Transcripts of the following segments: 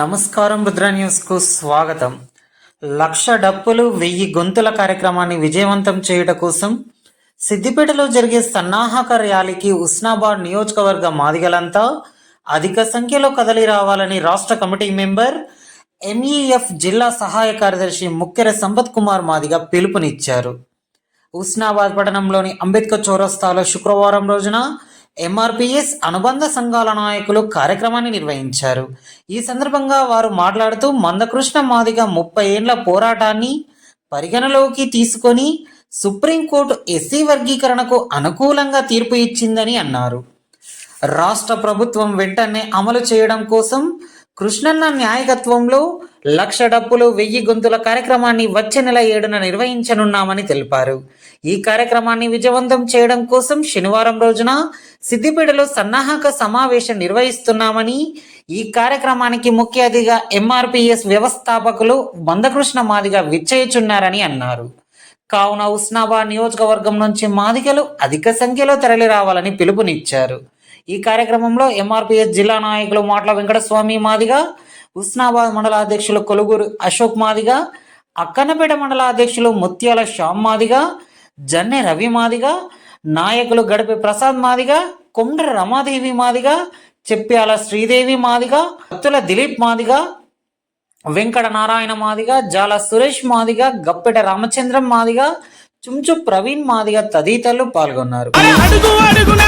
నమస్కారం రుద్ర న్యూస్కు స్వాగతం. లక్ష డప్పులు వెయ్యి గొంతుల కార్యక్రమాన్ని విజయవంతం చేయుట కోసం సిద్దిపేటలో జరిగే సన్నాహక ర్యాలీకి ఉస్నాబాద్ నియోజకవర్గ మాదిగలంతా అధిక సంఖ్యలో కదలి రావాలని రాష్ట్ర కమిటీ మెంబర్ ఎంఈఎఫ్ జిల్లా సహాయ కార్యదర్శి ముక్కెర సంపత్ కుమార్ మాదిగ పిలుపునిచ్చారు. ఉస్నాబాద్ పట్టణంలోని అంబేద్కర్ చౌరస్తాలో శుక్రవారం రోజున ఎంఆర్పిఎస్ అనుబంధ సంఘాల నాయకులు కార్యక్రమాన్ని నిర్వహించారు. ఈ సందర్భంగా వారు మాట్లాడుతూ మందకృష్ణ మాదిగ ముప్పై ఏండ్ల పోరాటాన్ని పరిగణలోకి తీసుకొని సుప్రీంకోర్టు ఎస్సీ వర్గీకరణకు అనుకూలంగా తీర్పు ఇచ్చిందని అన్నారు. రాష్ట్ర ప్రభుత్వం వెంటనే అమలు చేయడం కోసం కృష్ణన్న న్యాయకత్వంలో లక్ష డప్పులు వెయ్యి గొంతుల కార్యక్రమాన్ని వచ్చే నెల ఏడున నిర్వహించనున్నామని తెలిపారు. ఈ కార్యక్రమాన్ని విజయవంతం చేయడం కోసం శనివారం రోజున సిద్దిపేటలో సన్నాహక సమావేశం నిర్వహిస్తున్నామని ఈ కార్యక్రమానికి ముఖ్య అతిథిగా ఎంఆర్పిఎస్ వ్యవస్థాపకులు మందకృష్ణ మాదిగా విచ్చేయుచున్నారని అన్నారు. కావున ఉస్నాబాద్ నియోజకవర్గం నుంచి మాదిగలు అధిక సంఖ్యలో తరలి రావాలని పిలుపునిచ్చారు. ఈ కార్యక్రమంలో ఎంఆర్పిఎస్ జిల్లా నాయకులు మాట్ల వెంకటస్వామి మాదిగా ఉస్నాబాద్ మండల అధ్యక్షులు కొలుగురు అశోక్ మాదిగా అక్కన్నపేట మండల అధ్యక్షులు ముత్యాల శ్యామ్ మాదిగా జన్నె రవి మాదిగా నాయకులు గడిపే ప్రసాద్ మాదిగా కొండ్ర రమాదేవి మాదిగా చెప్పాల శ్రీదేవి మాదిగా భక్తుల దిలీప్ మాదిగా వెంకట నారాయణ మాదిగా జాల సురేష్ మాదిగా గప్పెట రామచంద్రం మాదిగా చుంచు ప్రవీణ్ మాదిగా తదితరులు పాల్గొన్నారు. అరే అడుగు అడుగున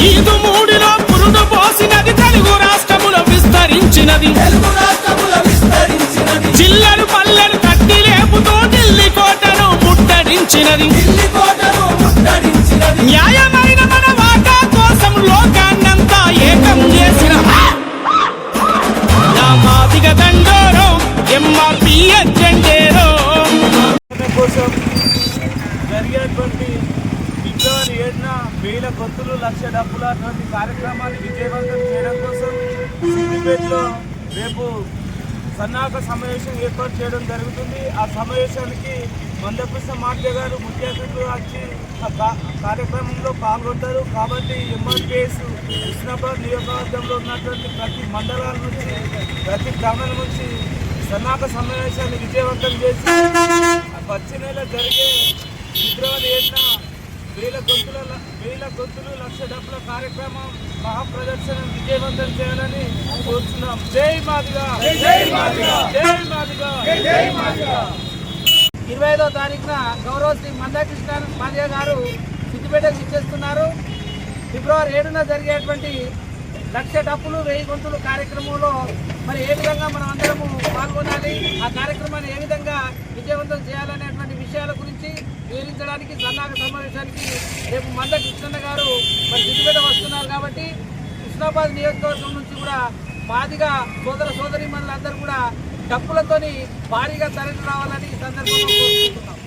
ఈదు మూడిలో పురుడు పోసినది తెలుగు రాష్ట్రములో విస్తరించినది. తెలుగు రాష్ట్రముల విస్తరించినది. జిల్లలు పల్లెలు కట్టి లేపుతూ ఢిల్లీ కోటను ముట్టడించినది. ఢిల్లీ కోటను ముట్టడించినది. న్యాయమైన మన వాటా కోసం లోకాన్నంతా ఏకం చేసిన! నా మాదిగ దండోరో ఎంఆర్పిఎస్ జెండేరో కోసం జరిగేటువంటి ఫిబ్రవరి వేల గొంతులు లక్ష డబ్బులు అటువంటి కార్యక్రమాన్ని విజయవంతం చేయడం కోసం సిద్దిపేటలో రేపు సన్నాహక సమావేశం ఏర్పాటు చేయడం జరుగుతుంది. ఆ సమావేశానికి మందకృష్ణ మాట్య గారు ముఖ్య అతిథులు వచ్చి ఆ కార్యక్రమంలో పాల్గొంటారు. కాబట్టి ఎంఆర్పిఎస్ కృష్ణాబాద్ నియోజకవర్గంలో ఉన్నటువంటి ప్రతి మండలాల నుంచి ప్రతి గ్రామాల నుంచి సన్నాహక సమావేశాన్ని విజయవంతం చేసి వచ్చే నెల జరిగే ఫిబ్రవరి ఏడున వేల గొంతుల వేల గొంతులు లక్ష డబ్బుల కార్యక్రమం మహాప్రదర్శన విజయవంతం చేయాలని కోరుతున్నాం జై మాదిగా. జై మాదిగా. జై మాదిగా. జై మాదిగా. ఇరవై ఐదో తారీఖున గౌరవ శ్రీ మందాకృష్ణ మాదిగ గారు సిద్దిపేటకు ఇచ్చేస్తున్నారు ఫిబ్రవరి ఏడున జరిగేటువంటి లక్ష డప్పులు వెయ్యి గొంతులు కార్యక్రమంలో మరి ఏ విధంగా మనం అందరము పాల్గొనాలి? ఆ కార్యక్రమాన్ని ఏ విధంగా విజయవంతం చేయాలనేటువంటి విషయాల గురించి వివరించడానికి సన్నాహక సమావేశానికి రేపు మంద కృష్ణన్న గారు మరి సిద్దిపేట వస్తున్నారు కాబట్టి కృష్ణాబాద్ నియోజకవర్గం నుంచి కూడా మాదిగా సోదర సోదరి మనులందరూ కూడా డప్పులతోని భారీగా తరలి రావాలని ఈ సందర్భంగా కోరుకుంటున్నాం.